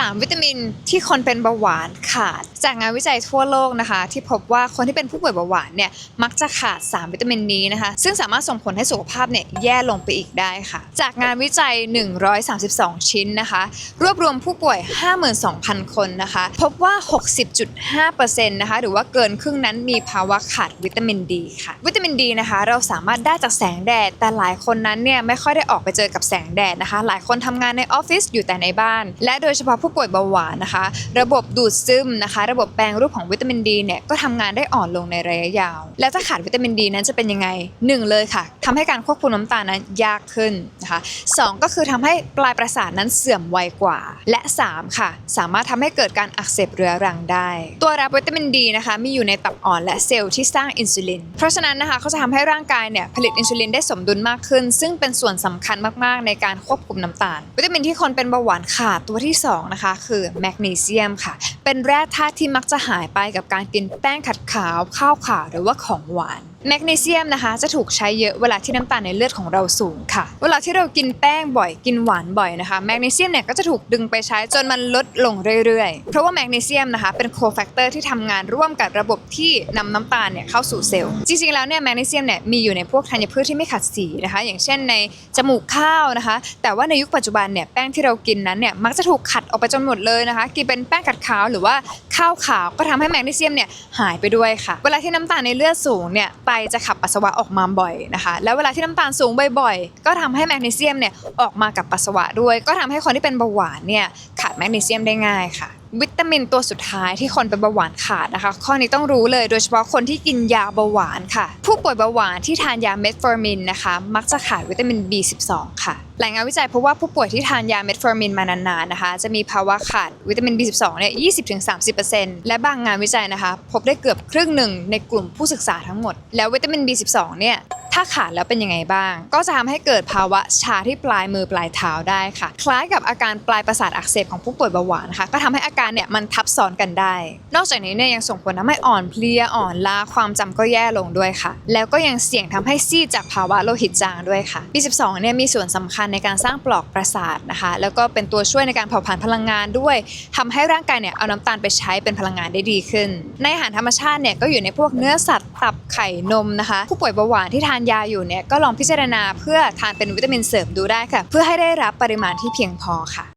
3 วิตามินที่คนเป็นเบาหวานขาด จากงานวิจัยทั่วโลกนะคะ ที่พบว่าคนที่เป็นผู้ป่วยเบาหวานเนี่ยมักจะขาด 3 วิตามินนี้นะคะ ซึ่งสามารถส่งผลให้สุขภาพเนี่ยแย่ลงไปอีกได้ค่ะ จากงานวิจัย 132 ชิ้นนะคะ รวบรวมผู้ป่วย 52,000 คนนะคะ พบว่า 60.5%นะคะหรือว่าเกินครึ่งนั้นมีภาวะขาดวิตามินดีค่ะ วิตามินดีนะคะ เราสามารถได้จากแสงแดด แต่หลายคนนั้นเนี่ยไม่ค่อยได้ออกไปเจอกับแสงแดดนะคะ หลายคนทำงานในออฟฟิศอยู่แต่ในบ้าน และโดยเฉพาะผู้ป่วยเบาหวานนะคะ ระบบดูดซึมนะคะ ระบบแปลงรูปของวิตามินดีเนี่ยก็ทำงานได้อ่อนลงในระยะยาว และถ้าขาดวิตามินดีนั้นจะเป็นยังไงหนึ่งเลยค่ะทำให้การควบคุมน้ำตาลนั้นยากขึ้นนะคะสองก็คือทำให้ปลายประสาทนั้นเสื่อมไวกว่า และสามค่ะ สามารถทำให้เกิดการอักเสบเรื้อรังได้ ตัวรับวิตามินดีนะคะมีอยู่ในตับอ่อนและเซลล์ที่สร้างอินซูลิน เพราะฉะนั้นนะคะเขาจะทำให้ร่างกายเนี่ยผลิตอินซูลินได้สมดุลมากขึ้น ซึ่งเป็นส่วนสำคัญมากๆ ในการควบคุมน้ำตาล วิตามินที่คนเป็นเบาหวานขาดตัวที่สองนะคะ คือแมกนีเซียมค่ะ เป็นแร่ธาตุที่มักจะหายไปกับการกินแป้งขัดขาว ข้าวขาวหรือว่าของหวานแมกนีเซียมนะคะจะถูกใช้เยอะเวลาที่น้ำตาลในเลือดของเราสูงค่ะ เวลาที่เรากินแป้งบ่อยกินหวานบ่อยนะคะแมกนีเซียมเนี่ยก็จะถูกดึงไปใช้จนมันลดลงเรื่อยๆ เพราะว่าแมกนีเซียมนะคะเป็นโคแฟกเตอร์ที่ทำงานร่วมกับระบบที่นำน้ำตาลเนี่ยเข้าสู่เซลล์ จริงๆแล้วเนี่ยแมกนีเซียมเนี่ยมีอยู่ในพวกธัญพืชที่ไม่ขัดสีนะคะ อย่างเช่นในจมูกข้าวนะคะ แต่ว่าในยุคปัจจุบันเนี่ยแป้งที่เรากินนั้นเนี่ยมักจะถูกขัดออกไปจนหมดเลยนะคะกินเป็นแป้งขัดขาวหรือว่า ข้าวขาวก็ทำให้แมกนีเซียมเนี่ยหายไปด้วยค่ะ เวลาที่น้ำตาลในเลือดสูงเนี่ยไตจะขับปัสสาวะออกมาบ่อยนะคะ แล้วเวลาที่น้ำตาลสูงบ่อยๆ ก็ทำให้แมกนีเซียมเนี่ยออกมากับปัสสาวะด้วย ก็ทำให้คนที่เป็นเบาหวานเนี่ยขาดแมกนีเซียมได้ง่ายค่ะวิ ตามินตัวสุดท้ายที่คนเป็นเบาหวานขาดนะคะ ข้อนี้ต้องรู้เลยโดยเฉพาะคนที่กินยาเบาหวานค่ะ ผู้ป่วยเบาหวานที่ทานยาเมทฟอร์มินนะคะ มักจะขาดวิตามิน B12 ค่ะหลายงานวิจัยพบว่าผู้ป่วยที่ทานยาเมทฟอร์มินมานานๆนะคะ จะมีภาวะขาดวิตามิน B12 เนี่ย 20-30%และบางงานวิจัยนะคะ พบได้เกือบครึ่งหนึ่งในกลุ่มผู้ศึกษาทั้งหมด แล้ววิตามิน B12 เนี่ย ถ้าขาดแล้วเป็นยังไงบ้าง ก็จะทำให้เกิดภาวะชาที่ปลายมือปลายเท้าได้ค่ะ คล้ายกับอาการปลายประสาทอักเสบของผู้ป่วยเบาหวานนะคะก็ทำให้อาการเนี่ยมันทับซ้อนกันได้ นอกจากนี้เนี่ยยังส่งผลทำให้อ่อนเพลียอ่อนล้าความจำก็แย่ลงด้วยค่ะ แล้วก็ยังเสี่ยงทำให้ซีดจากภาวะโลหิตจางด้วยค่ะ B12 เนี่ยมีส่วนสำคัญในการสร้างปลอกประสาทนะคะ แล้วก็เป็นตัวช่วยในการเผาผลาญพลังงานด้วยทำให้ร่างกายเนี่ยเอาน้ำตาลไปใช้เป็นพลังงานได้ดีขึ้น ในอาหารธรรมชาติเนี่ยก็อยู่ในพวกเนื้อสัตว์ตับไข่นมนะคะ ผู้ป่วยเบาหวานที่ทานยาอยู่เนี่ยก็ลองพิจารณาเพื่อทานเป็นวิตามินเสริมดูได้ค่ะ เพื่อให้ได้รับปริมาณที่เพียงพอค่ะ